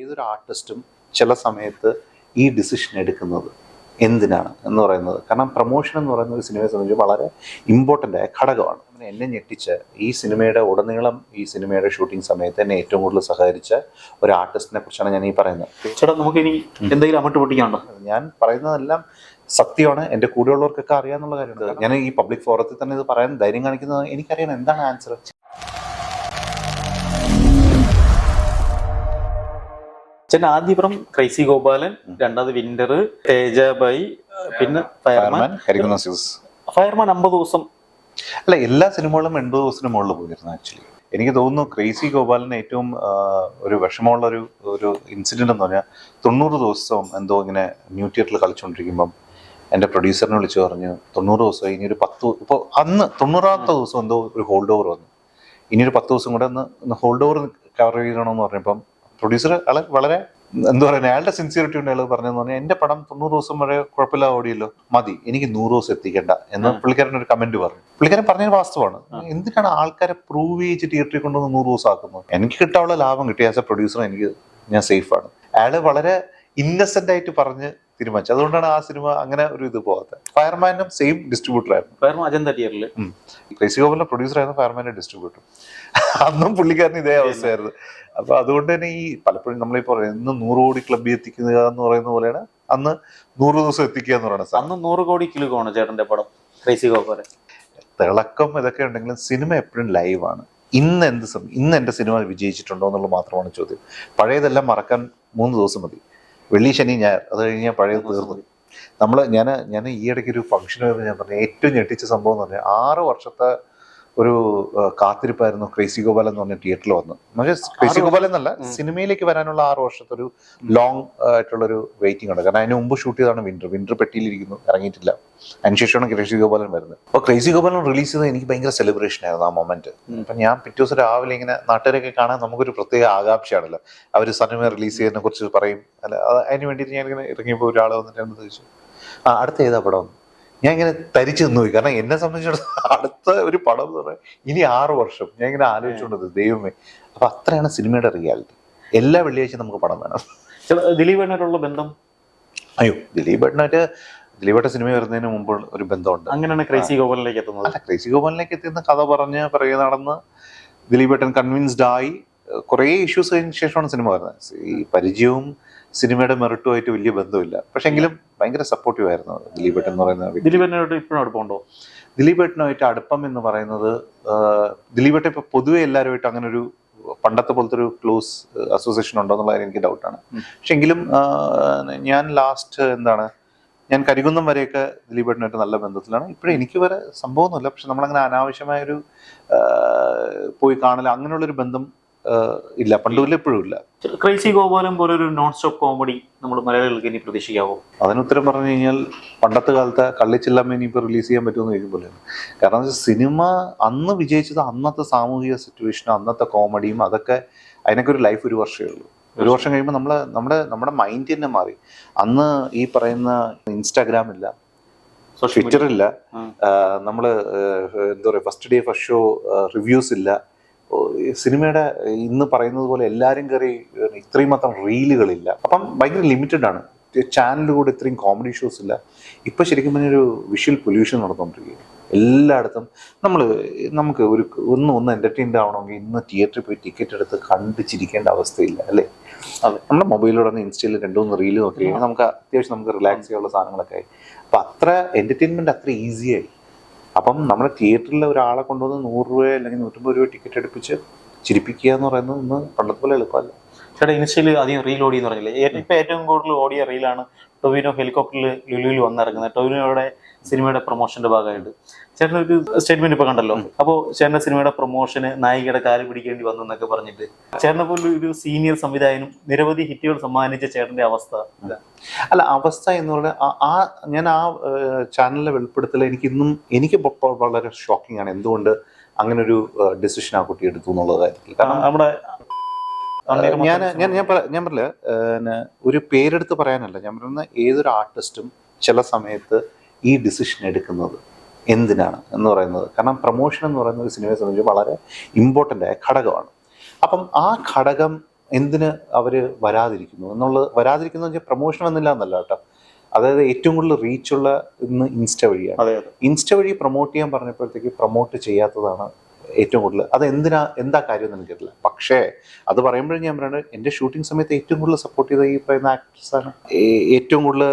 ഏതൊരു ആർട്ടിസ്റ്റും ചില സമയത്ത് ഈ ഡിസിഷൻ എടുക്കുന്നത് എന്തിനാണ് എന്ന് പറയുന്നത്. കാരണം പ്രൊമോഷൻ എന്ന് പറയുന്ന ഒരു സിനിമയെ സംബന്ധിച്ച് വളരെ ഇമ്പോർട്ടന്റ് ആയ ഘടകമാണ്. അങ്ങനെ എന്നെ ഞെട്ടിച്ച് ഈ സിനിമയുടെ ഉടനീളം ഈ സിനിമയുടെ ഷൂട്ടിംഗ് സമയത്ത് എന്നെ ഏറ്റവും കൂടുതൽ സഹകരിച്ച ഒരു ആർട്ടിസ്റ്റിനെ കുറിച്ചാണ് ഞാൻ ഈ പറയുന്നത്. ചേട്ടാ നമുക്ക് ഇനി എന്തെങ്കിലും അങ്ങോട്ട് പൊട്ടിക്കാണ്ടോ ഞാൻ പറയുന്നതെല്ലാം സത്യമാണ്. എന്റെ കൂടെയുള്ളവർക്കൊക്കെ അറിയാമെന്നുള്ള കാര്യമുണ്ട് ഞാൻ ഈ പബ്ലിക് ഫോറത്തിൽ തന്നെ ഇത് പറയാൻ ധൈര്യം കാണിക്കുന്നത് എനിക്കറിയണം എന്താണ് ആൻസർ ചേട്ടൻ ആദ്യപുറം ക്രൈസി ഗോപാലൻ രണ്ടാമത് വിന്റർ തേജബായി പിന്നെ ഫയർമാൻ. ഫയർമാൻ അമ്പത് ദിവസം. അല്ല എല്ലാ സിനിമകളും എൺപത് ദിവസത്തിന് മുകളിൽ പോയിരുന്നു ആക്ച്വലി. എനിക്ക് തോന്നുന്നു ക്രേസി ഗോപാലിന് ഏറ്റവും ഒരു വിഷമമുള്ള ഒരു ഒരു ഇൻസിഡന്റ് എന്ന് പറഞ്ഞാൽ തൊണ്ണൂറ് ദിവസവും എന്തോ ഇങ്ങനെ ന്യൂ തിയേറ്ററിൽ കളിച്ചുകൊണ്ടിരിക്കുമ്പം എന്റെ പ്രൊഡ്യൂസറിനെ വിളിച്ചു പറഞ്ഞു തൊണ്ണൂറ് ദിവസം ഇനി ഒരു പത്ത് ഇപ്പോൾ അന്ന് തൊണ്ണൂറാമത്തെ ദിവസം എന്തോ ഒരു ഹോൾഡ് ഓവർ വന്നു. ഇനി ഒരു പത്ത് ദിവസം കൂടെ ഒന്ന് ഒന്ന് ഹോൾഡ് ഓവർ കവർ ചെയ്യണമെന്ന് പറഞ്ഞപ്പം പ്രൊഡ്യൂസർ ആൾ വളരെ എന്താ പറയുക അയാളുടെ സിൻസിയറിറ്റി ഉണ്ട് അയാൾ പറഞ്ഞതെന്ന് പറഞ്ഞാൽ എന്റെ പടം തൊണ്ണൂറ് ദിവസം വരെ കുഴപ്പമില്ല ഓടിയല്ലോ. മതി. എനിക്ക് നൂറ് ദിവസം എത്തിക്കേണ്ട. എന്ന് പുള്ളിക്കാരൻ ഒരു കമന്റ് പറഞ്ഞു. പുള്ളിക്കാരൻ പറഞ്ഞത് വാസ്തവമാണ്. എന്തിനാണ് ആൾക്കാരെ പ്രൂവ് ചെയ്ത് തിയേറ്ററിൽ കൊണ്ടുവന്ന് നൂറ് ദിവസം ആക്കുന്നത്? എനിക്ക് കിട്ടാനുള്ള ലാഭം കിട്ടി. ആസ് എ പ്രൊഡ്യൂസർ എനിക്ക് ഞാൻ സേഫാണ് അയാൾ വളരെ ഇന്നസെന്റ് ആയിട്ട് പറഞ്ഞ് തീരുമാനിച്ചു അതുകൊണ്ടാണ് ആ സിനിമ അങ്ങനെ ഒരു ഇത് പോകാത്തത്. ഫയർമാനും സെയിം ഡിസ്ട്രിബ്യൂട്ടർ ആയിരുന്നു. ഫയർമാൻ അജന്ത തിയേറ്ററിൽ ക്രൈസി ഗോപാലിന്റെ പ്രൊഡ്യൂസർ ആയിരുന്നു ഫയർമാന്റെ ഡിസ്ട്രിബ്യൂട്ടർ അന്നും പുള്ളിക്കാരന് ഇതേ അവസ്ഥയായിരുന്നു. അപ്പൊ അതുകൊണ്ട് തന്നെ ഈ പലപ്പോഴും നമ്മളീ പറയുന്നത് ഇന്ന് നൂറ് കോടി ക്ലബ്ബിൽ എത്തിക്കുക എന്ന് പറയുന്ന പോലെയാണ് അന്ന് നൂറ് ദിവസം എത്തിക്കുക എന്ന് പറയുന്നത് അന്ന് നൂറ് കോടി കിലുക്കമാണ് ചേട്ടന്റെ പടം ക്രൈസി ഗോപാലൻ. തിളക്കം ഇതൊക്കെ ഉണ്ടെങ്കിലും സിനിമ എപ്പോഴും ലൈവാണ് ഇന്ന് എന്ത് ഇന്ന് എന്റെ സിനിമ വിജയിച്ചിട്ടുണ്ടോ എന്നുള്ളത് മാത്രമാണ് ചോദ്യം. പഴയതെല്ലാം മറക്കാൻ മൂന്ന് ദിവസം മതി. വെള്ളി ശനി ഞാൻ അത് കഴിഞ്ഞ് ഞാൻ പഴയത് തീർന്നു. നമ്മൾ ഞാൻ ഞാൻ ഈ ഇടയ്ക്ക് ഒരു ഫംഗ്ഷൻ വരുമ്പോൾ ഞാൻ പറഞ്ഞു ഏറ്റവും ഞെട്ടിച്ച സംഭവം എന്ന് പറഞ്ഞാൽ ആറ് വർഷത്തെ ഒരു കാത്തിരിപ്പായിരുന്നു ക്രേസി ഗോപാലൻ എന്ന് പറഞ്ഞ തിയേറ്ററിൽ വന്നു പക്ഷേ ക്രേസി ഗോപാലൻ എന്നല്ല സിനിമയിലേക്ക് വരാനുള്ള ആറ് വർഷത്തെ ഒരു ലോങ് ആയിട്ടുള്ള ഒരു വെയിറ്റിംഗ് ഉണ്ട്. കാരണം അതിന് മുമ്പ് ഷൂട്ട് ചെയ്താണ് വിന്റർ വിന്റർ പെട്ടിയിലിരിക്കുന്നു ഇറങ്ങിയിട്ടില്ല. അതിനുശേഷമാണ് ക്രേസി ഗോപാലൻ വരുന്നത്. അപ്പോൾ ക്രേസി ഗോപാലൻ റിലീസ് ചെയ്തത് എനിക്ക് ഭയങ്കര സെലിബ്രേഷൻ ആയിരുന്നു ആ മൊമെന്റ് അപ്പൊ ഞാൻ പിറ്റേ ദിവസം രാവിലെ ഇങ്ങനെ നാട്ടുകാരൊക്കെ കാണാൻ നമുക്കൊരു പ്രത്യേക ആകാംക്ഷയാണല്ലോ. അവർ സിനിമ റിലീസ് ചെയ്യുന്നതിനെ കുറിച്ച് പറയും. അല്ല അത് അതിന് വേണ്ടിയിട്ട് ഞാൻ ഇങ്ങനെ ഇറങ്ങിയപ്പോൾ ഒരാൾ വന്നിട്ട് ചോദിച്ചു ആ അടുത്ത ഏതാ പടം? ഞാൻ ഇങ്ങനെ തരിച്ചു നിന്നു പോയി. കാരണം എന്നെ സംബന്ധിച്ചിടത്തോളം അടുത്ത ഒരു പടം എന്ന് പറഞ്ഞാൽ ഇനി ആറ് വർഷം. ഞാൻ ഇങ്ങനെ ആലോചിച്ചുകൊണ്ടത് ദൈവമേ. അപ്പൊ അത്രയാണ് സിനിമയുടെ റിയാലിറ്റി. എല്ലാ വെള്ളിയാഴ്ചയും നമുക്ക് പടം വേണം ദിലീപ് ദിലീപേട്ടനായിട്ടുള്ള ബന്ധം? അയ്യോ ദിലീപ് ഏട്ടനായിട്ട് ദിലീപേട്ട സിനിമ വരുന്നതിന് മുമ്പ് ഒരു ബന്ധമുണ്ട്. അങ്ങനെയാണ് ക്രൈസി ഗോപാലിലേക്ക് എത്തുന്നത്? അല്ല ക്രൈസി ഗോപാലിലേക്ക് എത്തിയെന്ന് കഥ പറഞ്ഞ് പറയുക നടന്ന് ദിലീപേട്ടൻ കൺവിൻസ്ഡ് ആയി. കുറേ ഇഷ്യൂസ് കഴിഞ്ഞ ശേഷമാണ് സിനിമ വരുന്നത്. ഈ പരിചയവും സിനിമയുടെ മെറിറ്റുമായിട്ട് വലിയ ബന്ധമില്ല. പക്ഷെ എങ്കിലും ഭയങ്കര സപ്പോർട്ടീവ് ആയിരുന്നു ദിലീപേട്ടൻ എന്ന് പറയുന്ന ദിലീപേട്ടനായിട്ട് ഇപ്പോഴും അടുപ്പമുണ്ടോ ദിലീപേട്ടനുമായിട്ട് അടുപ്പം എന്ന് പറയുന്നത് ദിലീപേട്ടൻ ഇപ്പൊ പൊതുവെ എല്ലാവരുമായിട്ട് അങ്ങനെ ഒരു പണ്ടത്തെ പോലത്തെ ഒരു ക്ലോസ് അസോസിയേഷൻ ഉണ്ടോ എന്നുള്ളതിന് എനിക്ക് ഡൗട്ടാണ് പക്ഷെ എങ്കിലും ഞാൻ ലാസ്റ്റ് എന്താണ് ഞാൻ കരികുന്നം വരെയൊക്കെ ദിലീപേട്ടനായിട്ട് നല്ല ബന്ധത്തിലാണ്. ഇപ്പോഴും എനിക്ക് വരെ സംഭവമൊന്നുമില്ല. പക്ഷെ നമ്മളങ്ങനെ അനാവശ്യമായൊരു പോയി കാണൽ അങ്ങനെയുള്ളൊരു ബന്ധം ഇല്ല പണ്ടുമില്ല ഇപ്പോഴും ഇല്ല. ക്രൈസി ഗോപാലം പോലെ ഒരു നോൺ സ്റ്റോപ്പ് കോമഡി നമ്മൾ മലയാളികൾക്ക് ഇനി പ്രതീക്ഷിക്കാവോ? അതിന് ഉത്തരം പറഞ്ഞു കഴിഞ്ഞാൽ പണ്ടത്തെ കാലത്തെ കള്ളിച്ചില്ലമ്മ ഇനിയിപ്പോൾ റിലീസ് ചെയ്യാൻ പറ്റുമെന്ന് പോലെയാണ് കാരണം സിനിമ അന്ന് വിജയിച്ചത് അന്നത്തെ സാമൂഹിക സിറ്റുവേഷനും അന്നത്തെ കോമഡിയും അതൊക്കെ അതിനൊക്കെ ഒരു ലൈഫ് ഒരു വർഷമേ ഉള്ളൂ. ഒരു വർഷം കഴിയുമ്പോൾ നമ്മൾ നമ്മുടെ നമ്മുടെ മൈൻഡ് തന്നെ മാറി. അന്ന് ഈ പറയുന്ന ഇൻസ്റ്റാഗ്രാം ഇല്ല ട്വിറ്റർ ഇല്ല. നമ്മൾ എന്താ പറയുക first day first show reviews ഇല്ല. സിനിമയുടെ ഇന്ന് പറയുന്നത് പോലെ എല്ലാവരും കയറി ഇത്രയും മാത്രം റീലുകളില്ല. അപ്പം ഭയങ്കര ലിമിറ്റഡ് ആണ്. ചാനലിലൂടെ ഇത്രയും കോമഡി ഷോസ് ഇല്ല. ഇപ്പം ശരിക്കും പറഞ്ഞൊരു വിഷ്വൽ പൊല്യൂഷൻ നടന്നുകൊണ്ടിരിക്കുകയാണ് എല്ലായിടത്തും നമ്മൾ നമുക്ക് ഒരു ഒന്ന് ഒന്ന് എന്റർടൈൻഡ് ആവണമെങ്കിൽ ഇന്ന് തിയേറ്ററിൽ പോയി ടിക്കറ്റ് എടുത്ത് കണ്ടിച്ചിരിക്കേണ്ട അവസ്ഥയില്ല അല്ലേ? അതെ. നമ്മുടെ മൊബൈലിലൂടെ ഒന്ന് ഇൻസ്റ്റയിൽ രണ്ടു മൂന്ന് റീൽ നോക്കി കഴിഞ്ഞാൽ നമുക്ക് അത്യാവശ്യം നമുക്ക് റിലാക്സ് ചെയ്യാനുള്ള സാധനങ്ങളൊക്കെ ആയി. അപ്പം അത്ര എന്റർടൈൻമെന്റ് അത്ര ഈസിയായി അപ്പം നമ്മൾ തിയേറ്ററിൽ ഒരാളെ കൊണ്ടുവന്ന് നൂറ് രൂപ അല്ലെങ്കിൽ നൂറ്റമ്പത് രൂപ ടിക്കറ്റ് എടുപ്പിച്ച് ചിരിപ്പിക്കുക എന്ന് പറയുന്നത് ഇന്ന് പണ്ടത്തെ പോലെ എളുപ്പമല്ല. ചേട്ടാ ഇൻസ്റ്റയിൽ അധികം റീൽ ഓടി എന്ന് പറഞ്ഞില്ലേ? ഇപ്പോൾ ഇപ്പൊ ഏറ്റവും കൂടുതൽ ഓടിയ റീലാണ് ടൊവിനോ ഹെലികോപ്റ്ററിൽ ലുലുവിൽ വന്നിറങ്ങുന്നത്. ടൊവിനോയുടെ സിനിമയുടെ പ്രൊമോഷന്റെ ഭാഗമായിട്ട്. ചേട്ടൻ ഒരു സ്റ്റേറ്റ്മെന്റ് ഇപ്പൊ കണ്ടല്ലോ. അപ്പോൾ ചേട്ടന്റെ സിനിമയുടെ പ്രൊമോഷന് നായികയുടെ കാൽ പിടിക്കേണ്ടി വന്നു എന്നൊക്കെ പറഞ്ഞിട്ട്. ചേട്ടനെ പോലെ ഒരു സീനിയർ സംവിധായകനും നിരവധി ഹിറ്റുകൾ സമ്മാനിച്ച ചേട്ടന്റെ അവസ്ഥ. അല്ല അവസ്ഥ എന്ന് പറഞ്ഞാൽ ആ- ആ ഞാൻ ആ ചാനലിലെ വെളിപ്പെടുത്തൽ എനിക്ക് ഇന്നും എനിക്ക് വളരെ ഷോക്കിംഗ് ആണ്. എന്തുകൊണ്ട് അങ്ങനെ ഒരു ഡിസിഷൻ ആ കുട്ടി എടുത്തു എന്നുള്ള കാര്യത്തിൽ കാരണം നമ്മുടെ ഞാൻ ഞാൻ ഞാൻ ഞാൻ പറഞ്ഞില്ല? ഒരു പേരെടുത്ത് പറയാനല്ല. ഞാൻ പറയുന്ന ഏതൊരു ആർട്ടിസ്റ്റും ചില സമയത്ത് ഈ ഡിസിഷൻ എടുക്കുന്നത് എന്തിനാണ് എന്ന് പറയുന്നത്. കാരണം പ്രൊമോഷൻ എന്ന് പറയുന്ന ഒരു സിനിമയെ സംബന്ധിച്ച് വളരെ ഇമ്പോർട്ടന്റ് ആയ ഘടകമാണ്. അപ്പം ആ ഘടകം എന്തിന് അവർ വരാതിരിക്കുന്നു? എന്നുള്ളത് വരാതിരിക്കുന്നു വെച്ചാൽ പ്രൊമോഷൻ വന്നില്ല എന്നല്ല കേട്ടോ. അതായത് ഏറ്റവും കൂടുതൽ റീച്ചുള്ള ഇന്ന് ഇൻസ്റ്റ വഴിയാണ്. ഇൻസ്റ്റ വഴി പ്രൊമോട്ട് ചെയ്യാൻ പറഞ്ഞപ്പോഴത്തേക്ക് പ്രൊമോട്ട് ചെയ്യാത്തതാണ് ഏറ്റവും കൂടുതൽ. അത് എന്തിനാ എന്താ കാര്യം എന്ന് എനിക്കറിയില്ല. പക്ഷേ അത് പറയുമ്പോഴും ഞാൻ പറയുന്നത് എന്റെ ഷൂട്ടിംഗ് സമയത്ത് ഏറ്റവും കൂടുതൽ സപ്പോർട്ട് ചെയ്ത ഈ പറയുന്ന ആക്ടേഴ്സാണ് ഏറ്റവും കൂടുതൽ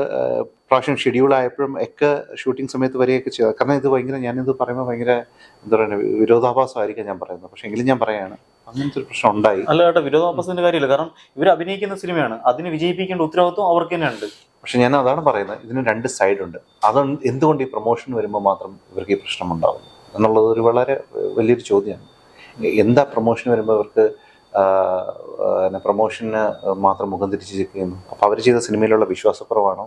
പ്രാവശ്യം ഷെഡ്യൂൾ ആയപ്പോഴും ഒക്കെ ഷൂട്ടിംഗ് സമയത്ത് വരെയൊക്കെ ചെയ്തത് കാരണം ഇത് ഭയങ്കര ഞാനിത് പറയുമ്പോൾ ഭയങ്കര എന്താ പറയുക വിരോധാഭാസമായിരിക്കാം ഞാൻ പറയുന്നത്. പക്ഷേ എങ്കിലും ഞാൻ പറയാണ് അങ്ങനത്തെ ഒരു പ്രശ്നം ഉണ്ടായി. അല്ല കേട്ടോ വിരോധാഭാസത്തിന്റെ കാര്യമില്ല. കാരണം ഇവർ അഭിനയിക്കുന്ന സിനിമയാണ്. അതിന് വിജയിപ്പിക്കേണ്ട ഉത്തരവാദിത്വം അവർക്ക് തന്നെയുണ്ട്. പക്ഷെ ഞാൻ അതാണ് പറയുന്നത്. ഇതിന് രണ്ട് സൈഡ് ഉണ്ട്. അത് എന്തുകൊണ്ട് ഈ പ്രൊമോഷൻ വരുമ്പോൾ മാത്രം ഇവർക്ക് ഈ പ്രശ്നം ഉണ്ടാകുന്നു എന്നുള്ളത് ഒരു വളരെ വലിയൊരു ചോദ്യമാണ്. എന്താ പ്രൊമോഷൻ വരുമ്പോൾ അവർക്ക് പ്രൊമോഷന് മാത്രം മുഖം തിരിച്ച് ചെയ്യുന്നു? അപ്പോൾ അവർ ചെയ്ത സിനിമയിലുള്ള വിശ്വാസക്കുറവാണോ?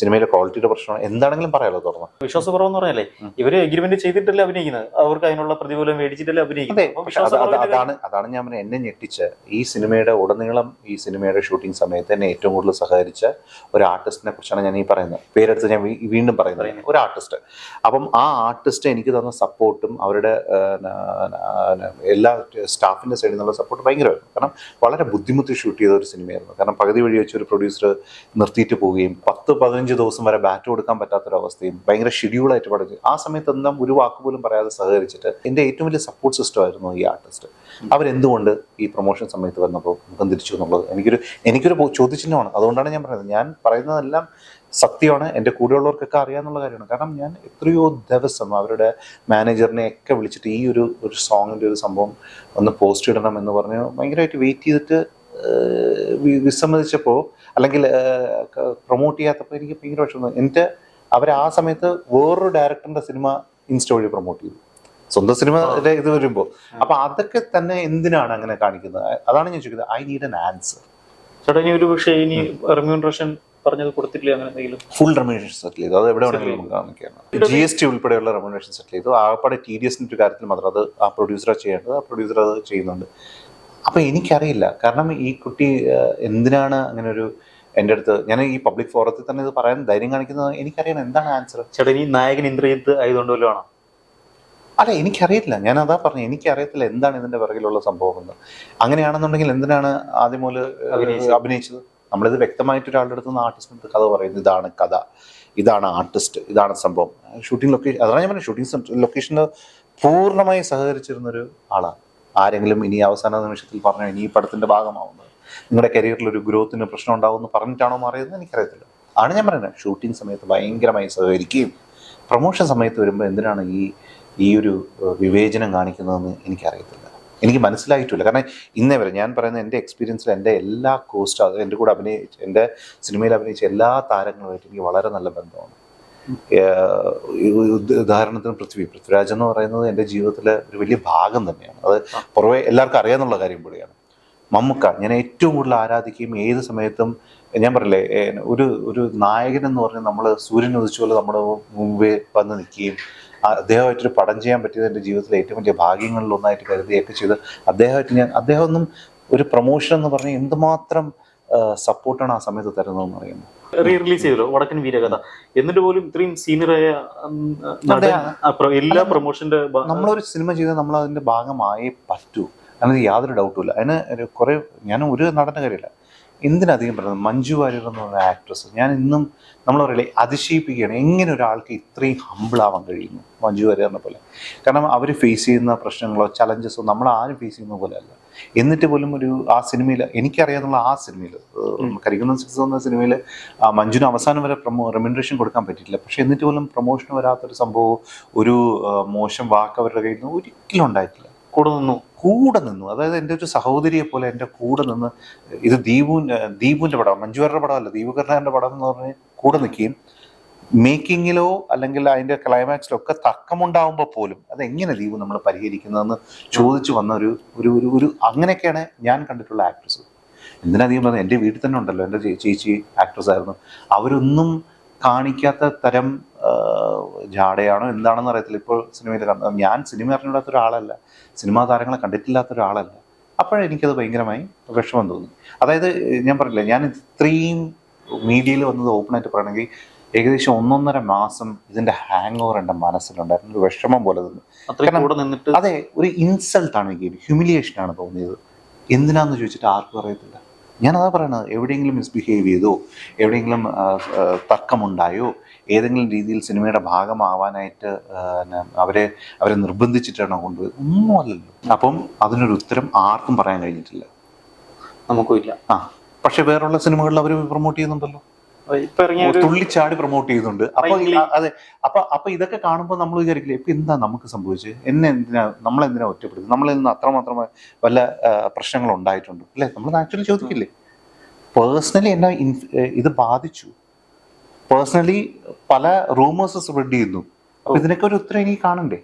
സിനിമയിലെ ക്വാളിറ്റിയുടെ പ്രശ്നമാണ്. എന്താണെങ്കിലും പറയാലോ തുറന്ന്. എന്ന് പറഞ്ഞാലേ ഇവർ എഗ്രിമെന്റ് ചെയ്തിട്ടല്ലേ അഭിനയിക്കുന്നത്? അവർക്ക് അതിനുള്ള പ്രതിഫലം മേടിച്ചിട്ടല്ലേ അഭിനയിക്കുന്നത്? അതാണ് അതാണ് ഞാൻ എന്നെ ഞെട്ടിച്ച് ഈ സിനിമയുടെ ഉടനീളം ഈ സിനിമയുടെ ഷൂട്ടിംഗ് സമയത്ത് എന്നെ ഏറ്റവും കൂടുതൽ സഹകരിച്ച ഒരു ആർട്ടിസ്റ്റിനെ കുറിച്ചാണ് ഞാൻ ഈ പറയുന്നത്. പേരെടുത്ത് ഞാൻ വീണ്ടും പറയുന്നത്. ഒരു ആർട്ടിസ്റ്റ്. അപ്പം ആ ആർട്ടിസ്റ്റ് എനിക്ക് തന്ന സപ്പോർട്ടും അവരുടെ എല്ലാ സ്റ്റാഫിന്റെ സൈഡിൽ നിന്നുള്ള സപ്പോർട്ട് ഭയങ്കരമായിരുന്നു. കാരണം വളരെ ബുദ്ധിമുട്ടി ഷൂട്ട് ചെയ്ത ഒരു സിനിമയായിരുന്നു. കാരണം പകുതി വഴി വെച്ച് ഒരു പ്രൊഡ്യൂസർ നിർത്തിയിട്ട് പോവുകയും പത്ത് പതിനഞ്ച് ദിവസം വരെ ബാറ്റ് കൊടുക്കാൻ പറ്റാത്തൊരവസ്ഥയും ഭയങ്കര ഷെഡ്യൂളായിട്ട് പഠിച്ചു ആ സമയത്ത് എന്താ ഒരു വാക്ക് പോലും പറയാതെ സഹകരിച്ചിട്ട് എന്റെ ഏറ്റവും വലിയ സപ്പോർട്ട് സിസ്റ്റം ആയിരുന്നു ഈ ആർട്ടിസ്റ്റ് അവരെന്തുകൊണ്ട് ഈ പ്രൊമോഷൻ സമയത്ത് വന്നപ്പോൾ മുഖം തിരിച്ചു എന്നുള്ളത്? എനിക്കൊരു എനിക്കൊരു ചോദ്യചിഹ്നമാണ്. അതുകൊണ്ടാണ് ഞാൻ പറയുന്നത്. ഞാൻ പറയുന്നതെല്ലാം സത്യമാണ്. എന്റെ കൂടെയുള്ളവർക്കൊക്കെ അറിയാമെന്നുള്ള കാര്യമാണ്. കാരണം ഞാൻ എത്രയോ ദിവസം അവരുടെ മാനേജറിനെ ഒക്കെ വിളിച്ചിട്ട് ഈ ഒരു ഒരു സോങ്ങിന്റെ ഒരു സംഭവം ഒന്ന് പോസ്റ്റ് ഇടണം എന്ന് പറഞ്ഞ് ഭയങ്കരമായിട്ട് വെയിറ്റ് ചെയ്തിട്ട് വിസമ്മതിച്ചപ്പോൾ അല്ലെങ്കിൽ പ്രൊമോട്ട് ചെയ്യാത്തപ്പോൾ എനിക്ക് ഭയങ്കര വിഷമം. എന്റെ അവർ ആ സമയത്ത് വേറൊരു ഡയറക്ടറിന്റെ സിനിമ ഇൻസ്റ്റ വഴി പ്രൊമോട്ട് ചെയ്തു. സ്വന്തം സിനിമ ഇത് വരുമ്പോൾ അപ്പൊ അതൊക്കെ തന്നെ എന്തിനാണ് അങ്ങനെ കാണിക്കുന്നത്? അതാണ് ഞാൻ ചോദിക്കുന്നത് ഐ നീഡ് എൻ ആൻസർ ചേട്ടാ ഇനി ഒരു പക്ഷേ ഇനി റെമ്യൂണറേഷൻ പറഞ്ഞത് കൊടുത്തിട്ടില്ല അങ്ങനെ എന്തെങ്കിലും? ഫുൾ റെമ്യൂണേഷൻ സെറ്റിൽ ചെയ്തു. അത് എവിടെ വേണമെങ്കിലും നമുക്ക് ജി എസ് ടി ഉൾപ്പെടെയുള്ള റെമ്യൂണേഷൻ സെറ്റിൽ ചെയ്തു. ആകപ്പാടെ ടി ഡി എസിന്റെ ഒരു കാര്യത്തിൽ മാത്രം. അത് ആ പ്രൊഡ്യൂസറാണ് ചെയ്യേണ്ടത്. ആ പ്രൊഡ്യൂസർ അത് ചെയ്യുന്നുണ്ട്. അപ്പൊ എനിക്കറിയില്ല. കാരണം ഈ കുട്ടി എന്തിനാണ് അങ്ങനെ ഒരു എന്റെ അടുത്ത് ഞാൻ ഈ പബ്ലിക് ഫോറത്തിൽ തന്നെ ഇത് പറയാൻ ധൈര്യം കാണിക്കുന്നത് എനിക്കറിയണം. എന്താണ് ആൻസർ ചേട്ടാ ഈ നായകൻ ഇന്ദ്രജിത്ത് ആയതുകൊണ്ട് വല്ലതും ആണോ? അല്ല എനിക്കറിയില്ല ഞാൻ അതാ പറഞ്ഞു. എനിക്കറിയത്തില്ല എന്താണ് ഇതിന്റെ പിറകിലുള്ള സംഭവം എന്ന്. അങ്ങനെയാണെന്നുണ്ടെങ്കിൽ എന്തിനാണ് ആദ്യം മുതൽ അഭിനയിച്ചത്? നമ്മളിത് വ്യക്തമായിട്ട് ഒരാളുടെ അടുത്ത് നിന്ന് ആർട്ടിസ്റ്റിന്റെ കഥ പറയുന്നത്. ഇതാണ് കഥ. ഇതാണ് ആർട്ടിസ്റ്റ് ഇതാണ് സംഭവം. ഷൂട്ടിംഗ് ലൊക്കേഷൻ അതാണ് ഞാൻ പറഞ്ഞത് ഷൂട്ടിംഗ് ലൊക്കേഷന് പൂർണമായി സഹകരിച്ചിരുന്നൊരു ആളാണ് ആരെങ്കിലും ഇനി അവസാന നിമിഷത്തിൽ പറഞ്ഞു ഇനി ഈ പടത്തിന്റെ ഭാഗമാവുന്നത്. നിങ്ങളുടെ കരിയറിൽ ഒരു ഗ്രോത്തിന് പ്രശ്നം ഉണ്ടാവുമെന്ന് പറഞ്ഞിട്ടാണോ മാറിയതെന്ന് എനിക്കറിയത്തില്ല. ആണ് ഞാൻ പറയുന്നത്. ഷൂട്ടിംഗ് സമയത്ത് ഭയങ്കരമായി സഹകരിക്കുകയും പ്രൊമോഷൻ സമയത്ത് വരുമ്പോൾ എന്തിനാണ് ഈ ഈ ഒരു വിവേചനം കാണിക്കുന്നതെന്ന് എനിക്കറിയത്തില്ല. എനിക്ക് മനസ്സിലായിട്ടില്ല. കാരണം ഇന്നേ വരെ ഞാൻ പറയുന്ന എന്റെ എക്സ്പീരിയൻസിൽ എന്റെ എല്ലാ കോസ്റ്റ് എന്റെ കൂടെ അഭിനയിച്ച എന്റെ സിനിമയിൽ അഭിനയിച്ച എല്ലാ താരങ്ങളുമായിട്ട് എനിക്ക് വളരെ നല്ല ബന്ധമാണ്. ഉദാഹരണത്തിന് പൃഥ്വി. പൃഥ്വിരാജ് എന്ന് പറയുന്നത് എന്റെ ജീവിതത്തിലെ ഒരു വലിയ ഭാഗം തന്നെയാണ്. അത് പുറമെ എല്ലാവർക്കും അറിയാന്നുള്ള കാര്യം കൂടിയാണ്. മമ്മുക്ക ഞാൻ ഏറ്റവും കൂടുതൽ ആരാധിക്കുകയും ഏത് സമയത്തും ഞാൻ പറയില്ലേ ഒരു ഒരു നായകൻ എന്ന് പറഞ്ഞാൽ നമ്മൾ സൂര്യൻ ഉദിച്ച പോലെ നമ്മുടെ മുമ്പേ വന്ന് നിൽക്കുകയും അദ്ദേഹമായിട്ടൊരു പടം ചെയ്യാൻ പറ്റിയത് എന്റെ ജീവിതത്തിലെ ഏറ്റവും വലിയ ഭാഗ്യങ്ങളിൽ ഒന്നായിട്ട് കരുതുകയൊക്കെ ചെയ്ത് അദ്ദേഹമായിട്ട് ഞാൻ അദ്ദേഹം ഒന്നും ഒരു പ്രൊമോഷൻ എന്ന് പറഞ്ഞാൽ എന്തുമാത്രം സപ്പോർട്ടാണ് ആ സമയത്ത് തരുന്നതെന്ന് അറിയുന്നത് റീ റിലീസ് ചെയ്തല്ലോ വടക്കൻ വീരകഥ. എന്നിട്ട് പോലും ഇത്രയും സീനിയറായ. എല്ലാ പ്രൊമോഷന്റെ നമ്മളൊരു സിനിമ ചെയ്താൽ നമ്മൾ അതിന്റെ ഭാഗമായി പറ്റൂ. അതിന് യാതൊരു ഡൗട്ടും ഇല്ല. അതിന് കുറെ ഞാൻ ഒരു നടന്ന കാര്യമില്ല. എന്തിനധികം പറയുന്നത്? മഞ്ജു വാര്യർ എന്ന് പറഞ്ഞ ആക്ട്രസ് ഞാൻ ഇന്നും നമ്മൾ പറയില്ലേ അതിശയിപ്പിക്കുകയാണ്. എങ്ങനെ ഒരാൾക്ക് ഇത്രയും ഹമ്പിൾ ആവാൻ കഴിയുന്നു മഞ്ജു വാര്യറിനെ പോലെ? കാരണം അവർ ഫേസ് ചെയ്യുന്ന പ്രശ്നങ്ങളോ ചലഞ്ചസോ നമ്മൾ ആരും ഫേസ് ചെയ്യുന്ന പോലെ അല്ല. എന്നിട്ട് പോലും ഒരു ആ സിനിമയിൽ എനിക്കറിയാതുള്ള ആ സിനിമയിൽ കരികുന്ന സിക്സ് എന്ന സിനിമയിൽ മഞ്ജുന് അവസാനം വരെ പ്രൊമോ റെമ്യൂണറേഷൻ കൊടുക്കാൻ പറ്റിയിട്ടില്ല. പക്ഷെ എന്നിട്ട് പോലും പ്രൊമോഷൻ വരാത്തൊരു സംഭവം ഒരു മോശം വാക്ക് അവരുടെ കയ്യിൽ നിന്ന് ഒരിക്കലും ഉണ്ടായിട്ടില്ല. കൂടെ നിന്നു. കൂടെ നിന്നു. അതായത് എന്റെ ഒരു സഹോദരിയെ പോലെ എന്റെ കൂടെ നിന്ന് ഇത് ദീപു ദീപുവിന്റെ പടം മഞ്ജുവാരുടെ പടമല്ല ദീപകർണാന്റെ പടം എന്ന് പറഞ്ഞ് കൂടെ നിൽക്കുകയും മേക്കിങ്ങിലോ അല്ലെങ്കിൽ അതിന്റെ ക്ലൈമാക്സിലോ ഒക്കെ തർക്കമുണ്ടാവുമ്പോൾ പോലും അതെങ്ങനെ ലീവ് നമ്മൾ പരിഹരിക്കുന്നതെന്ന് ചോദിച്ചു വന്ന ഒരു ഒരു ഒരു ഒരു അങ്ങനെയൊക്കെയാണ് ഞാൻ കണ്ടിട്ടുള്ള ആക്ട്രസ് എന്തിനധികം പറഞ്ഞത്? എന്റെ വീട്ടിൽ തന്നെ ഉണ്ടല്ലോ എന്റെ ചേച്ചി ആക്ട്രസ് ആയിരുന്നു. അവരൊന്നും കാണിക്കാത്ത തരം ജാടയാണോ എന്താണെന്ന് അറിയത്തില്ല. ഇപ്പോൾ സിനിമയിൽ ഞാൻ സിനിമ അറിഞ്ഞിടാത്ത ഒരാളല്ല. സിനിമാ താരങ്ങളെ കണ്ടിട്ടില്ലാത്ത ഒരാളല്ല. അപ്പോഴെനിക്കത് ഭയങ്കരമായി വിഷമം തോന്നി. അതായത് ഞാൻ പറഞ്ഞില്ല ഞാൻ ഇത്രയും മീഡിയയിൽ വന്നത് ഓപ്പണായിട്ട് പറയണമെങ്കിൽ ഏകദേശം ഒന്നൊന്നര മാസം ഇതിന്റെ ഹാങ് ഓവർ എന്റെ മനസ്സിലുണ്ടായിരുന്നു. ഒരു വിഷമം പോലെ നിന്നിട്ട് അതെ ഒരു ഇൻസൾട്ട് ആണ് എനിക്ക് ഹ്യൂമിലിയേഷൻ ആണ് തോന്നിയത്. എന്തിനാന്ന് ചോദിച്ചിട്ട് ആർക്കും അറിയത്തില്ല. ഞാനതാ പറയണത് എവിടെയെങ്കിലും മിസ്ബിഹേവ് ചെയ്തോ എവിടെയെങ്കിലും തർക്കമുണ്ടായോ ഏതെങ്കിലും രീതിയിൽ സിനിമയുടെ ഭാഗമാവാനായിട്ട് അവരെ അവരെ നിർബന്ധിച്ചിട്ടാണോ കൊണ്ടുപോയത്? ഒന്നും അല്ലല്ലോ അപ്പം അതിനൊരു ഉത്തരം ആർക്കും പറയാൻ കഴിഞ്ഞിട്ടില്ല. നമുക്കും ഇല്ല. ആ പക്ഷെ വേറുള്ള സിനിമകളിൽ അവർ പ്രൊമോട്ട് ചെയ്യുന്നുണ്ടല്ലോ. തുള്ളിച്ചാടി പ്രൊമോട്ട് ചെയ്യുന്നുണ്ട്. അപ്പൊ അതെ അപ്പൊ അപ്പൊ ഇതൊക്കെ കാണുമ്പോൾ നമ്മൾ വിചാരിക്കില്ല ഇപ്പൊ എന്താ നമുക്ക് സംഭവിച്ചത് എന്നെ എന്തിനാ നമ്മളെന്തിനാ ഒറ്റപ്പെടുന്നത് നമ്മളിൽ നിന്ന് അത്രമാത്രം വല്ല പ്രശ്നങ്ങൾ ഉണ്ടായിട്ടുണ്ട്? അല്ലെ? നമ്മൾ ആക്ച്വലി ചോദിക്കില്ലേ? പേഴ്സണലി എന്നെ ഇത് ബാധിച്ചു. പേഴ്സണലി പല റൂമേഴ്സ് സ്പ്രെഡ് ചെയ്യുന്നു. അപ്പൊ ഇതിനൊക്കെ ഒരു ഉത്തരം എനിക്ക് കാണണ്ടേ?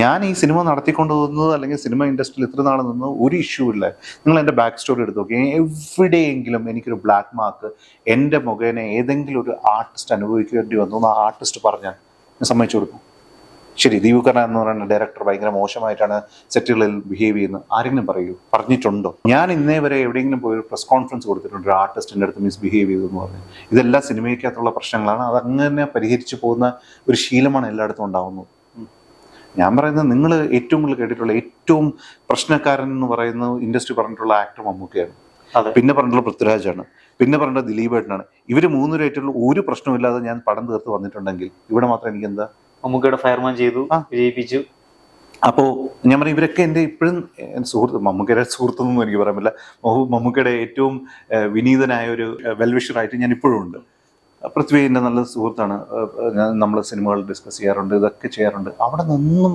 ഞാൻ ഈ സിനിമ നടത്തിക്കൊണ്ട് പോകുന്നത് അല്ലെങ്കിൽ സിനിമ ഇൻഡസ്ട്രിയിൽ ഇത്ര നാൾ നിന്ന് ഒരു ഇഷ്യൂ ഇല്ല. നിങ്ങൾ എന്റെ ബാക്ക് സ്റ്റോറി എടുത്ത് നോക്കി. എവിടെയെങ്കിലും എനിക്കൊരു ബ്ലാക്ക് മാർക്ക് എന്റെ മുഖേന ഏതെങ്കിലും ഒരു ആർട്ടിസ്റ്റ് അനുഭവിക്കേണ്ടി വന്നു എന്ന് ആ ആർട്ടിസ്റ്റ് പറഞ്ഞാൽ ഞാൻ സമ്മതിച്ചു കൊടുക്കും. ശരി ദീപുകർണ എന്ന് പറയുന്ന ഡയറക്ടർ ഭയങ്കര മോശമായിട്ടാണ് സെറ്റുകളിൽ ബിഹേവ് ചെയ്യുന്നത്. ആരെങ്കിലും പറയൂ. പറഞ്ഞിട്ടുണ്ടോ? ഞാൻ ഇന്നേ വരെ എവിടെയെങ്കിലും പോയി ഒരു പ്രസ് കോൺഫറൻസ് കൊടുത്തിട്ടുണ്ട്. ഒരു ആർട്ടിസ്റ്റിന്റെ അടുത്ത് മിസ്ബിഹേവ് ചെയ്തു എന്ന് പറഞ്ഞു. ഇതെല്ലാം സിനിമയ്ക്കകത്തുള്ള പ്രശ്നങ്ങളാണ്. അത് അങ്ങനെ പരിഹരിച്ചു പോകുന്ന ഒരു ശീലമാണ് എല്ലായിടത്തും ഉണ്ടാവുന്നത്. ഞാൻ പറയുന്നത് നിങ്ങൾ ഏറ്റവും കൂടുതൽ കേട്ടിട്ടുള്ള ഏറ്റവും പ്രശ്നക്കാരൻ എന്ന് പറയുന്ന ഇൻഡസ്ട്രി പറഞ്ഞിട്ടുള്ള ആക്ടർ മമ്മൂക്കയാണ്. അതെ. പിന്നെ പറഞ്ഞിട്ടുള്ള പൃഥ്വിരാജാണ്. പിന്നെ പറഞ്ഞിട്ടുള്ള ദിലീപേട്ടനാണ്. ഇവർ മൂന്നുപേരായിട്ടുള്ള ഒരു പ്രശ്നമില്ലാതെ ഞാൻ പടം തീർത്ത് വന്നിട്ടുണ്ടെങ്കിൽ ഇവിടെ മാത്രം എനിക്ക് എന്താ മമ്മൂക്കയുടെ ഫയർമാൻ ചെയ്തു. വിജയിപ്പിച്ചു. അപ്പോൾ ഞാൻ പറയും ഇവരൊക്കെ എന്റെ ഇപ്പോഴും സുഹൃത്ത് മമ്മൂക്കയുടെ സുഹൃത്തൊന്നും എനിക്ക് പറയാൻ പറ്റില്ല. മമ്മൂക്കയുടെ ഏറ്റവും വിനീതനായ ഒരു വെൽവിഷറായിട്ട് ഞാൻ ഇപ്പോഴും ഉണ്ട്. പൃഥ്വി എന്റെ നല്ല സുഹൃത്താണ്. നമ്മൾ സിനിമകൾ ഡിസ്കസ് ചെയ്യാറുണ്ട് ഇതൊക്കെ ചെയ്യാറുണ്ട്. അവിടെ നിന്നും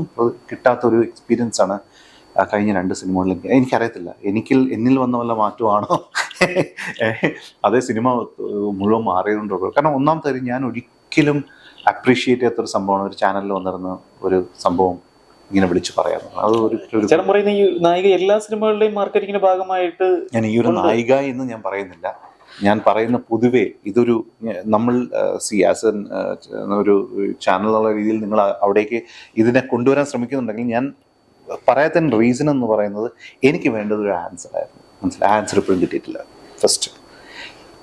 കിട്ടാത്തൊരു എക്സ്പീരിയൻസ് ആണ് കഴിഞ്ഞ രണ്ട് സിനിമകളിൽ എനിക്ക് എനിക്കറിയത്തില്ല. എനിക്കിൽ എന്നിൽ വന്ന വല്ല മാറ്റമാണോ? അതേ സിനിമ മുഴുവൻ മാറിയതുകൊണ്ടുള്ളൂ. കാരണം ഒന്നാമത്തെ കാര്യം ഞാൻ ഒരിക്കലും അപ്രീഷിയേറ്റ് ചെയ്യാത്ത ഒരു സംഭവമാണ്. ഒരു ചാനലിൽ വന്നിരുന്ന ഒരു സംഭവം ഇങ്ങനെ വിളിച്ചു പറയാറുണ്ട്. അത് ഒരു നായിക എല്ലാ സിനിമകളുടെയും മാർക്കറ്റിങ്ങിന്റെ ഭാഗമായിട്ട് ഞാൻ ഈ ഒരു നായിക എന്ന് ഞാൻ പറയുന്നില്ല. ഞാൻ പറയുന്ന പൊതുവേ ഇതൊരു നമ്മൾ സി ആസ് എൻ ഒരു ചാനൽ എന്നുള്ള രീതിയിൽ നിങ്ങൾ അവിടേക്ക് ഇതിനെ കൊണ്ടുവരാൻ ശ്രമിക്കുന്നുണ്ടെങ്കിൽ ഞാൻ പറയാത്തതിന് റീസൺ എന്ന് പറയുന്നത് എനിക്ക് വേണ്ടത് ഒരു ആൻസർ ആയിരുന്നു. മനസ്സിലായി ആൻസർ ഇപ്പോഴും കിട്ടിയിട്ടില്ല. ഫസ്റ്റ്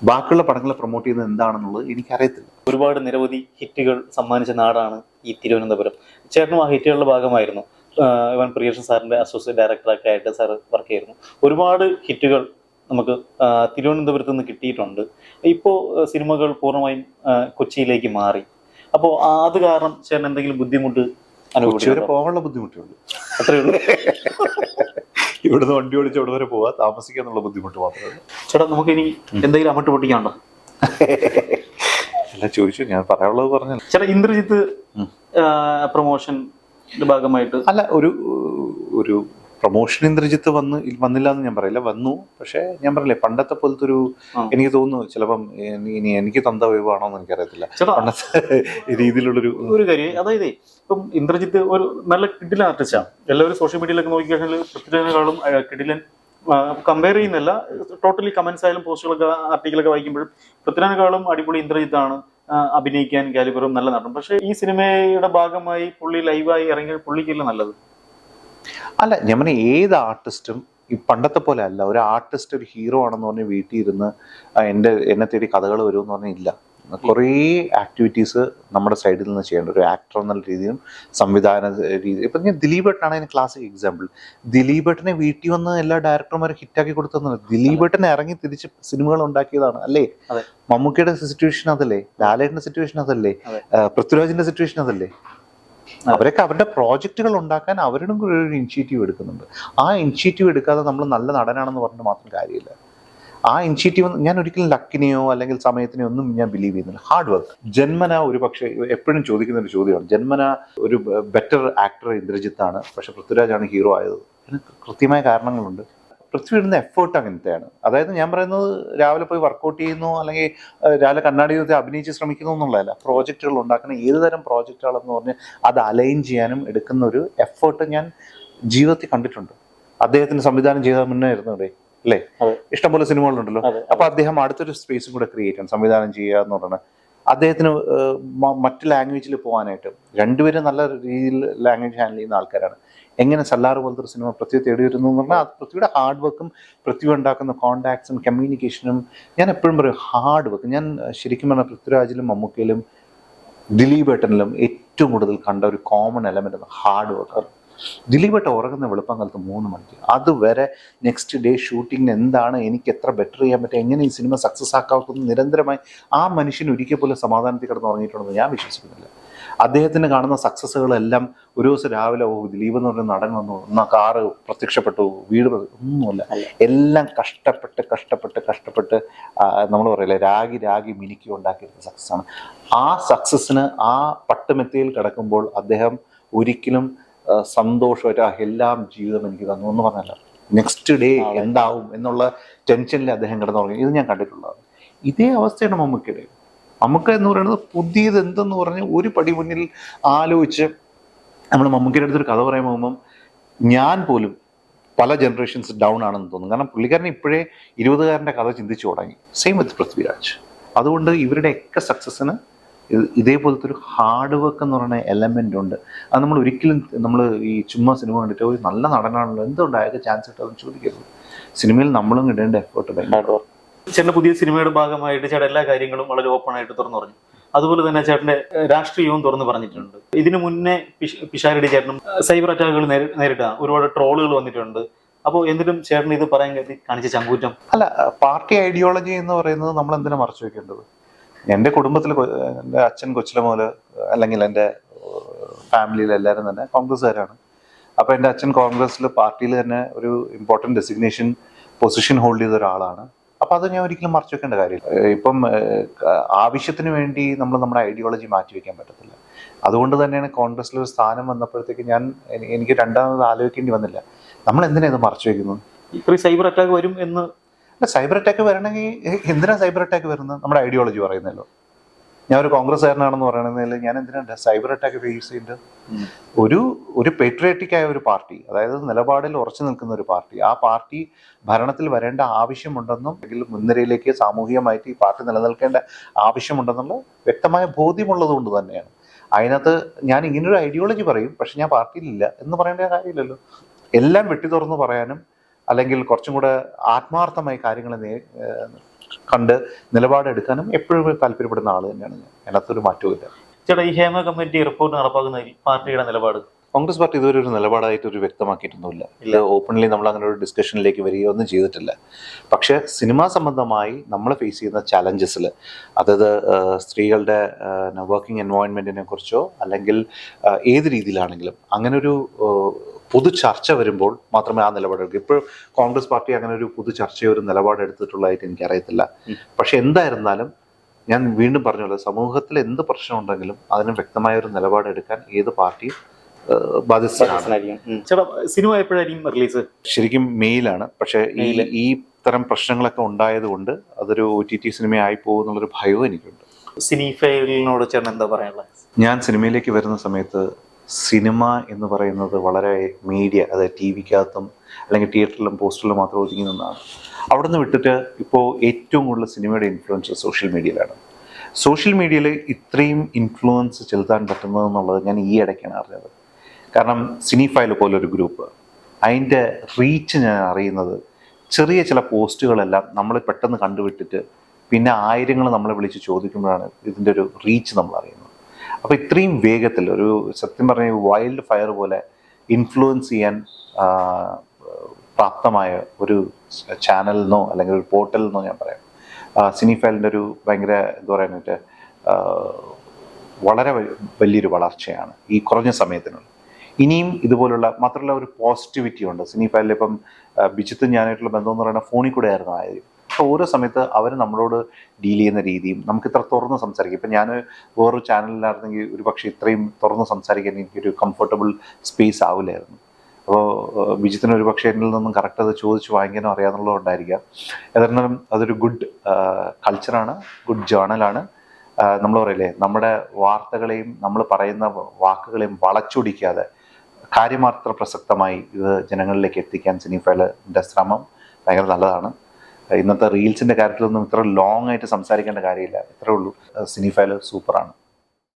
ബാക്കിയുള്ള പടങ്ങളെ പ്രൊമോട്ട് ചെയ്യുന്നത് എന്താണെന്നുള്ളത് എനിക്കറിയത്തില്ല. ഒരുപാട് നിരവധി ഹിറ്റുകൾ സമ്മാനിച്ച നാടാണ് ഈ തിരുവനന്തപുരം. ചേട്ടനും ആ ഹിറ്റുകളുടെ ഭാഗമായിരുന്നു. ഇവൻ പ്രിയേഷൻ സാറിന്റെ അസോസിയേറ്റ് ഡയറക്ടറൊക്കെ ആയിട്ട് സാർ വർക്ക് ചെയ്യുന്നു ഒരുപാട് ഹിറ്റുകൾ നമുക്ക് തിരുവനന്തപുരത്ത് നിന്ന് കിട്ടിയിട്ടുണ്ട്. ഇപ്പോൾ സിനിമകൾ പൂർണമായും കൊച്ചിയിലേക്ക് മാറി. അപ്പോൾ അത് കാരണം ചേട്ടൻ എന്തെങ്കിലും ബുദ്ധിമുട്ട് അനുഭവിച്ചു പോകാനുള്ള ബുദ്ധിമുട്ടുണ്ട്. അത്രയേ ഉള്ളൂ. ഇവിടുന്ന് വണ്ടി ഓടിച്ച് അവിടെ വരെ പോവാ. താമസിക്കുക എന്നുള്ള ബുദ്ധിമുട്ട് മാത്രമേ ഉള്ളൂ. ചേട്ടാ നമുക്ക് ഇനി എന്തെങ്കിലും അമ്മട്ട് പൊട്ടിക്കാണ്ടോ എല്ലാം ചോദിച്ചു. ഞാൻ പറയാനുള്ളത് പറഞ്ഞു ചേട്ടാ ഇന്ദ്രജിത്ത് പ്രൊമോഷൻ ഭാഗമായിട്ട് അല്ല ഒരു ഒരു പ്രൊമോഷൻ ഇന്ദ്രജിത്ത് വന്ന് വന്നില്ല എന്ന് ഞാൻ പറയില്ല. വന്നു. പക്ഷേ ഞാൻ പറയില്ലേ പണ്ടത്തെ പോലത്തെ ഒരു എനിക്ക് തോന്നുന്നു ചിലപ്പം ഇനി എനിക്ക് തന്ത വൈവാണോ എന്ന് എനിക്കറിയത്തില്ല പണ്ടത്തെ രീതിയിലുള്ളൊരു ഒരു കാര്യം അതായത് ഇപ്പം ഇന്ദ്രജിത്ത് ഒരു നല്ല കിഡിലൻ ആർട്ടിസ്റ്റാണ് എല്ലാവരും സോഷ്യൽ മീഡിയയിലൊക്കെ നോക്കിക്കഴിഞ്ഞാൽ പൃഥ്വിരാജിനെക്കാളും കിഡിലൻ കമ്പയർ ചെയ്യുന്നില്ല. ടോട്ടലി കമന്റ്സ് ആയാലും പോസ്റ്റുകളൊക്കെ ആർട്ടിക്കിളൊക്കെ വായിക്കുമ്പോഴും പൃഥ്വിരാജിനെക്കാളും അടിപൊളി ഇന്ദ്രജിത്താണ് അഭിനയിക്കാൻ കാലിബറും നല്ല നടൻ. പക്ഷേ ഈ സിനിമയുടെ ഭാഗമായി പുള്ളി ലൈവായി ഇറങ്ങിയ പുള്ളിക്കല്ല നല്ലത്? അല്ല ഞാൻ ഏത് ആർട്ടിസ്റ്റും ഈ പണ്ടത്തെ പോലെ അല്ല. ഒരു ആർട്ടിസ്റ്റ് ഒരു ഹീറോ ആണെന്ന് പറഞ്ഞ് വീട്ടിൽ ഇരുന്ന് എന്റെ എന്നെ തേടി കഥകൾ വരുമെന്ന് പറഞ്ഞാൽ ഇല്ല. കുറേ ആക്ടിവിറ്റീസ് നമ്മുടെ സൈഡിൽ നിന്ന് ചെയ്യേണ്ട. ഒരു ആക്ടർ എന്നുള്ള രീതിയിലും സംവിധാന രീതി. ഇപ്പം ഞാൻ ദിലീപേട്ടനാണ് അതിന് ക്ലാസിക് എക്സാമ്പിൾ ദിലീപേട്ടനെ വീട്ടിൽ വന്ന് എല്ലാ ഡയറക്ടർമാരും ഹിറ്റാക്കി കൊടുത്തതെന്നല്ല. ദിലീപേട്ടനെ ഇറങ്ങി തിരിച്ച് സിനിമകൾ ഉണ്ടാക്കിയതാണ്. അല്ലേ. മമ്മൂക്കയുടെ സിറ്റുവേഷൻ അതല്ലേ? ലാലേട്ടന്റെ സിറ്റുവേഷൻ അതല്ലേ? അതെ. പൃഥ്വിരാജിന്റെ സിറ്റുവേഷൻ അതല്ലേ? അവരൊക്കെ അവരുടെ പ്രോജക്റ്റുകൾ ഉണ്ടാക്കാൻ അവരുടെ കൂടെ ഒരു ഇനിഷ്യേറ്റീവ് എടുക്കുന്നുണ്ട്. ആ ഇനിഷ്യേറ്റീവ് എടുക്കാതെ നമ്മൾ നല്ല നടനാണെന്ന് പറഞ്ഞിട്ട് മാത്രം കാര്യമില്ല. ആ ഇനിഷ്യേറ്റീവ് ഞാൻ ഒരിക്കലും ലക്കിനെയോ അല്ലെങ്കിൽ സമയത്തിനെയോ ഒന്നും ഞാൻ ബിലീവ് ചെയ്യുന്നില്ല. ഹാർഡ് വർക്ക് ജന്മന ഒരു പക്ഷേ എപ്പോഴും ചോദിക്കുന്ന ഒരു ചോദ്യമാണ്. ജന്മന ഒരു ബെറ്റർ ആക്ടർ ഇന്ദ്രജിത്താണ്. പക്ഷെ പൃഥ്വിരാജാണ് ഹീറോ ആയത്. അതിന് കൃത്യമായ കാരണങ്ങളുണ്ട്. പൃഥ്വി ഇടുന്ന എഫേർട്ട് അങ്ങനത്തെയാണ്. അതായത് ഞാൻ പറയുന്നത് രാവിലെ പോയി വർക്കൗട്ട് ചെയ്യുന്നു അല്ലെങ്കിൽ രാവിലെ കണ്ണാടി അഭിനയിച്ച് ശ്രമിക്കുന്നു എന്നുള്ളതല്ല. പ്രോജക്റ്റുകൾ ഉണ്ടാക്കുന്ന ഏത് തരം പ്രോജക്റ്റുകളെന്ന് പറഞ്ഞ് അത് അലൈൻ ചെയ്യാനും എടുക്കുന്ന ഒരു എഫേർട്ട് ഞാൻ ജീവിതത്തിൽ കണ്ടിട്ടുണ്ട്. അദ്ദേഹത്തിന് സംവിധാനം ചെയ്ത മുന്നേ ആയിരുന്നു ഇവിടെ അല്ലേ. ഇഷ്ടംപോലെ സിനിമകളുണ്ടല്ലോ. അപ്പൊ അദ്ദേഹം അടുത്തൊരു സ്പേസും കൂടെ ക്രിയേറ്റ് ചെയ്യണം സംവിധാനം ചെയ്യുക എന്ന് പറയുന്നത് അദ്ദേഹത്തിന് മറ്റു മറ്റ് ലാംഗ്വേജിൽ പോകാനായിട്ട് രണ്ടുപേരും നല്ല രീതിയിൽ ലാംഗ്വേജ് ഹാൻഡിൽ ചെയ്യുന്ന ആൾക്കാരാണ്. എങ്ങനെ സല്ലാർ പോലത്തെ ഒരു സിനിമ പൃഥ്വി തേടി വരുന്നു എന്ന് പറഞ്ഞാൽ അത് പൃഥ്വിയുടെ ഹാർഡ് വർക്കും പൃഥ്വി ഉണ്ടാക്കുന്ന കോണ്ടാക്ട്സും കമ്മ്യൂണിക്കേഷനും ഞാൻ എപ്പോഴും പറയും ഹാർഡ് വർക്ക് ഞാൻ ശരിക്കും പറഞ്ഞാൽ പൃഥ്വിരാജിലും മമ്മൂക്കയിലും ദിലീപ് ഏട്ടനിലും ഏറ്റവും കൂടുതൽ കണ്ട ഒരു കോമൺ എലമെന്റ് ഹാർഡ് വർക്ക് ദിലീപേട്ട ഉറങ്ങുന്ന വെളുപ്പം കാലത്ത് മൂന്ന് മണിക്ക്. അതുവരെ നെക്സ്റ്റ് ഡേ ഷൂട്ടിങ്ങിന് എന്താണ് എനിക്ക് എത്ര ബെറ്റർ ചെയ്യാൻ പറ്റുക എങ്ങനെ ഈ സിനിമ സക്സസ് ആക്കാമെന്ന് നിരന്തരമായി ആ മനുഷ്യൻ ഒരിക്കൽ പോലും സമാധാനത്തിൽ കിടന്ന് ഉറങ്ങിയിട്ടുണ്ടെന്ന് ഞാൻ വിശ്വസിക്കുന്നില്ല. അദ്ദേഹത്തിന് കാണുന്ന സക്സസ്സുകളെല്ലാം ഒരു ദിവസം രാവിലെ ഓ ദിലീപ് എന്ന് പറഞ്ഞ നടൻ വന്നു. എന്നാ കാറ് പ്രത്യക്ഷപ്പെട്ടു. വീട് ഒന്നുമല്ല. എല്ലാം കഷ്ടപ്പെട്ട് കഷ്ടപ്പെട്ട് കഷ്ടപ്പെട്ട് നമ്മൾ പറയില്ലേ രാഗി രാഗി മിനുക്കി ഉണ്ടാക്കിയിരുന്ന സക്സസ് ആണ്. ആ സക്സസ്സിന് ആ പട്ടുമെത്തയിൽ കിടക്കുമ്പോൾ അദ്ദേഹം ഒരിക്കലും സന്തോഷം സന്തോഷമായിട്ട് ആ എല്ലാം ജീവിതം എനിക്ക് തന്നു എന്ന് പറഞ്ഞല്ല. നെക്സ്റ്റ് ഡേ എന്താവും എന്നുള്ള ടെൻഷനിൽ അദ്ദേഹം കിടന്നു തുടങ്ങി ഇത് ഞാൻ കണ്ടിട്ടുള്ളതാണ്. ഇതേ അവസ്ഥയാണ് മമ്മൂക്കയുടെ മമ്മൂക്ക എന്ന് പറയുന്നത് പുതിയത് എന്തെന്ന് പറഞ്ഞ് ഒരു പടി മുന്നിൽ ആലോചിച്ച് നമ്മൾ മമ്മൂക്കിയുടെ അടുത്തൊരു കഥ പറയാൻ പോകുമ്പം ഞാൻ പോലും പല ജനറേഷൻസ് ഡൗൺ ആണെന്ന് തോന്നുന്നു കാരണം പുള്ളിക്കാരൻ ഇപ്പോഴേ ഇരുപതുകാരന്റെ കഥ ചിന്തിച്ചു തുടങ്ങി. Same with Prithviraj. അതുകൊണ്ട് ഇവരുടെയൊക്കെ സക്സസ്സിന് ഇതേപോലത്തെ ഒരു ഹാർഡ് വർക്ക് എന്ന് പറയുന്ന എലമെന്റ് ഉണ്ട്. അത് നമ്മൾ ഒരിക്കലും നമ്മൾ ഈ ചുമ്മാ സിനിമ കണ്ടിട്ട് ഒരു നല്ല നടനാണല്ലോ. എന്തുകൊണ്ട് അയാൾക്ക് ചാൻസ് കിട്ടാമെന്ന് ചോദിക്കരുത്. സിനിമയിൽ നമ്മളും ഇടേണ്ട എഫേർട്ട് ഭയങ്കര ചേട്ടന്റെ പുതിയ സിനിമയുടെ ഭാഗമായിട്ട് ചേട്ടൻ എല്ലാ കാര്യങ്ങളും വളരെ ഓപ്പൺ ആയിട്ട് തുറന്നു പറഞ്ഞു. അതുപോലെ തന്നെ ചേട്ടന്റെ രാഷ്ട്രീയവും തുറന്നു പറഞ്ഞിട്ടുണ്ട്. ഇതിനു മുന്നേ പിഷാരടി ചേട്ടനും സൈബർ അറ്റാക്കുകൾ നേരിട്ട ഒരുപാട് ട്രോളുകൾ വന്നിട്ടുണ്ട്. അപ്പോൾ എന്തിനും ചേട്ടൻ ഇത് പറയാൻ കരുതി കാണിച്ച ചങ്കൂറ്റം? അല്ല പാർട്ടി ഐഡിയോളജി എന്ന് പറയുന്നത് നമ്മൾ എന്തിനാ മറച്ചു വെക്കേണ്ടത്? എന്റെ കുടുംബത്തിൽ എന്റെ അച്ഛൻ കൊച്ചിലെ മുതൽ അല്ലെങ്കിൽ എന്റെ ഫാമിലിയിൽ എല്ലാവരും തന്നെ കോൺഗ്രസ്സുകാരാണ്. അപ്പോൾ എന്റെ അച്ഛൻ കോൺഗ്രസ്സിൽ പാർട്ടിയിൽ തന്നെ ഒരു ഇമ്പോർട്ടന്റ് ഡെസിഗ്നേഷൻ പൊസിഷൻ ഹോൾഡ് ചെയ്ത ഒരാളാണ്. അപ്പോൾ അത് ഞാൻ ഒരിക്കലും മറച്ചു വെക്കേണ്ട കാര്യമില്ല. ഇപ്പം ആവശ്യത്തിന് വേണ്ടി നമ്മൾ നമ്മുടെ ഐഡിയോളജി മാറ്റി വെക്കാൻ പറ്റത്തില്ല. അതുകൊണ്ട് തന്നെയാണ് കോൺഗ്രസ്സിൽ ഒരു സ്ഥാനം വന്നപ്പോഴത്തേക്ക് ഞാൻ എനിക്ക് രണ്ടാമത് ആലോചിക്കേണ്ടി വന്നില്ല. നമ്മൾ എന്തിനാ ഇത് മറച്ചു വെക്കുന്നത്? ഇത്രയും സൈബർ അറ്റാക്ക് വരും എന്ന് സൈബർ അറ്റാക്ക് വരണമെങ്കിൽ എന്തിനാ സൈബർ അറ്റാക്ക് വരുന്നത്? നമ്മുടെ ഐഡിയോളജി പറയുന്നല്ലോ ഞാൻ ഒരു കോൺഗ്രസ്സുകാരനാണെന്ന് പറയണതിൽ ഞാൻ എന്തിനാണ് സൈബർ അറ്റാക്ക് ഫേസ് ചെയ്യുന്നത് ഒരു ഒരു പെട്രിയറ്റിക് ആയ ഒരു പാർട്ടി അതായത് നിലപാടിൽ ഉറച്ചു നിൽക്കുന്ന ഒരു പാർട്ടി ആ പാർട്ടി ഭരണത്തിൽ വരേണ്ട ആവശ്യമുണ്ടെന്നും അല്ലെങ്കിൽ മുൻനിരയിലേക്ക് സാമൂഹികമായിട്ട് ഈ പാർട്ടി നിലനിൽക്കേണ്ട ആവശ്യമുണ്ടെന്നുള്ള വ്യക്തമായ ബോധ്യമുള്ളത് കൊണ്ട് തന്നെയാണ്. അതിനകത്ത് ഞാൻ ഇങ്ങനൊരു ഐഡിയോളജി പറയും പക്ഷെ ഞാൻ പാർട്ടിയിലില്ല എന്ന് പറയേണ്ട കാര്യമില്ലല്ലോ. എല്ലാം വെട്ടി തുറന്ന് പറയാനും അല്ലെങ്കിൽ കുറച്ചും കൂടെ ആത്മാർത്ഥമായി കാര്യങ്ങൾ കണ്ട് നിലപാടെടുക്കാനും എപ്പോഴും താല്പര്യപ്പെടുന്ന ആൾ തന്നെയാണ് ഞാൻ. അതിനകത്തൊരു മാറ്റവും ഇല്ല. ചേട്ടാ ഈ ഹേമ കമ്മിറ്റി റിപ്പോർട്ട് നടപ്പാക്കുന്നതിൽ പാർട്ടിയുടെ നിലപാട്? കോൺഗ്രസ് പാർട്ടി ഇതുവരെ ഒരു നിലപാടായിട്ട് ഒരു വ്യക്തമാക്കിയിട്ടൊന്നുമില്ല. ഇത് ഓപ്പൺലി നമ്മൾ അങ്ങനെ ഒരു ഡിസ്കഷനിലേക്ക് വരികയോ ഒന്നും ചെയ്തിട്ടില്ല. പക്ഷേ സിനിമാ സംബന്ധമായി നമ്മൾ ഫേസ് ചെയ്യുന്ന ചാലഞ്ചസിൽ അതായത് സ്ത്രീകളുടെ വർക്കിംഗ് എൻവയോൺമെന്റിനെ കുറിച്ചോ അല്ലെങ്കിൽ ഏത് രീതിയിലാണെങ്കിലും അങ്ങനൊരു പൊതു ചർച്ച വരുമ്പോൾ മാത്രമേ ആ നിലപാടെടുക്കൂ. ഇപ്പോൾ കോൺഗ്രസ് പാർട്ടി അങ്ങനെ ഒരു പൊതു ചർച്ചയോ ഒരു നിലപാടെടുത്തിട്ടുള്ളതായിട്ട് എനിക്കറിയത്തില്ല. പക്ഷെ എന്തായിരുന്നാലും ഞാൻ വീണ്ടും പറഞ്ഞല്ലോ സമൂഹത്തിൽ എന്ത് പ്രശ്നമുണ്ടെങ്കിലും അതിന് വ്യക്തമായ ഒരു നിലപാടെടുക്കാൻ ഏത് പാർട്ടിയും. ചേട്ടാ സിനിമ എപ്പോഴായിരിക്കും റിലീസ്? ശരിക്കും മെയിലാണ്. പക്ഷേ ഈ. ഈ തരം പ്രശ്നങ്ങളൊക്കെ ഉണ്ടായതുകൊണ്ട് അതൊരു ഒ ടി ടി സിനിമയായി പോകുന്നുള്ളൊരു ഭയവും എനിക്കുണ്ട്. സിനി ഫെയിലിനോട് ചേട്ടൻ എന്താ പറയാനുള്ളത്? ഞാൻ സിനിമയിലേക്ക് വരുന്ന സമയത്ത് സിനിമ എന്ന് പറയുന്നത് വളരെ മീഡിയ അതായത് ടി വിക്കകത്തും അല്ലെങ്കിൽ തിയേറ്ററിലും പോസ്റ്ററിലും മാത്രം ഒതുങ്ങി നിന്നാണ്. അവിടെ നിന്ന് വിട്ടിട്ട് ഇപ്പോൾ ഏറ്റവും കൂടുതൽ സിനിമയുടെ ഇൻഫ്ലുവൻസ് സോഷ്യൽ മീഡിയയിലാണ് സോഷ്യൽ മീഡിയയിൽ ഇത്രയും ഇൻഫ്ലുവൻസ് ചെലുത്താൻ പറ്റുന്നതെന്നുള്ളത് ഞാൻ ഈ ഇടയ്ക്കാണ് അറിഞ്ഞത്. കാരണം സിനിഫൈൽ പോലൊരു ഗ്രൂപ്പ് അതിന്റെ റീച്ച് ഞാൻ അറിയുന്നത് ചെറിയ ചില പോസ്റ്റുകളെല്ലാം നമ്മൾ പെട്ടെന്ന് കണ്ടുവിട്ടിട്ട് പിന്നെ ആയിരങ്ങൾ നമ്മളെ വിളിച്ച് ചോദിക്കുമ്പോഴാണ് ഇതിന്റെ ഒരു റീച്ച് നമ്മൾ അറിയുന്നത് അപ്പോൾ ഇത്രയും വേഗത്തിൽ ഒരു സത്യം പറഞ്ഞ വൈൽഡ് ഫയർ പോലെ ഇൻഫ്ലുവൻസ് ചെയ്യാൻ പ്രാപ്തമായ ഒരു ചാനലിൽ നിന്നോ അല്ലെങ്കിൽ ഒരു പോർട്ടലിൽ നിന്നോ ഞാൻ പറയാം. സിനിഫൈലിന്റെ ഒരു ഭയങ്കര എന്താ പറയാനായിട്ട് വളരെ വലിയൊരു വളർച്ചയാണ് ഈ കുറഞ്ഞ സമയത്തിനുള്ളിൽ. ഇനിയും ഇതുപോലുള്ള മാത്രമല്ല ഒരു പോസിറ്റിവിറ്റി ഉണ്ട്. സിനി ഫയലിൽ ഇപ്പം ബിജിത്തും ഞാനായിട്ടുള്ള ബന്ധം എന്ന് പറയുന്ന ഫോണിൽ കൂടെ ആയിരുന്നു ആയത് അപ്പോൾ ഓരോ സമയത്ത് അവർ നമ്മളോട് ഡീൽ ചെയ്യുന്ന രീതിയും നമുക്ക് ഇത്ര തുറന്ന് സംസാരിക്കും. ഇപ്പം ഞാൻ വേറൊരു ചാനലിലായിരുന്നെങ്കിൽ ഒരു പക്ഷേ ഇത്രയും തുറന്ന് സംസാരിക്കാൻ എനിക്കൊരു കംഫർട്ടബിൾ സ്പേസ് ആവില്ലായിരുന്നു. അപ്പോൾ വിജിത്തിന് ഒരു പക്ഷേ എന്നിൽ നിന്നും കറക്റ്റ് അത് ചോദിച്ച് വാങ്ങിക്കാനോ അറിയാമെന്നുള്ളതുകൊണ്ടായിരിക്കാം ഏതായിരുന്നാലും അതൊരു ഗുഡ് കൾച്ചറാണ് ഗുഡ് ജേണലാണ് നമ്മൾ പറയില്ലേ നമ്മുടെ വാർത്തകളെയും നമ്മൾ പറയുന്ന വാക്കുകളെയും വളച്ചൊടിക്കാതെ കാര്യമാത്ര പ്രസക്തമായി ഇത് ജനങ്ങളിലേക്ക് എത്തിക്കാൻ സിനിഫയിലിന്റെ ശ്രമം ഭയങ്കര നല്ലതാണ്. ഇന്നത്തെ റീൽസിന്റെ കാര്യത്തിലൊന്നും ഇത്ര ലോങ് ആയിട്ട് സംസാരിക്കേണ്ട കാര്യമില്ല. ഇത്രേ ഉള്ളൂ. സിനിഫയൽ സൂപ്പറാണ്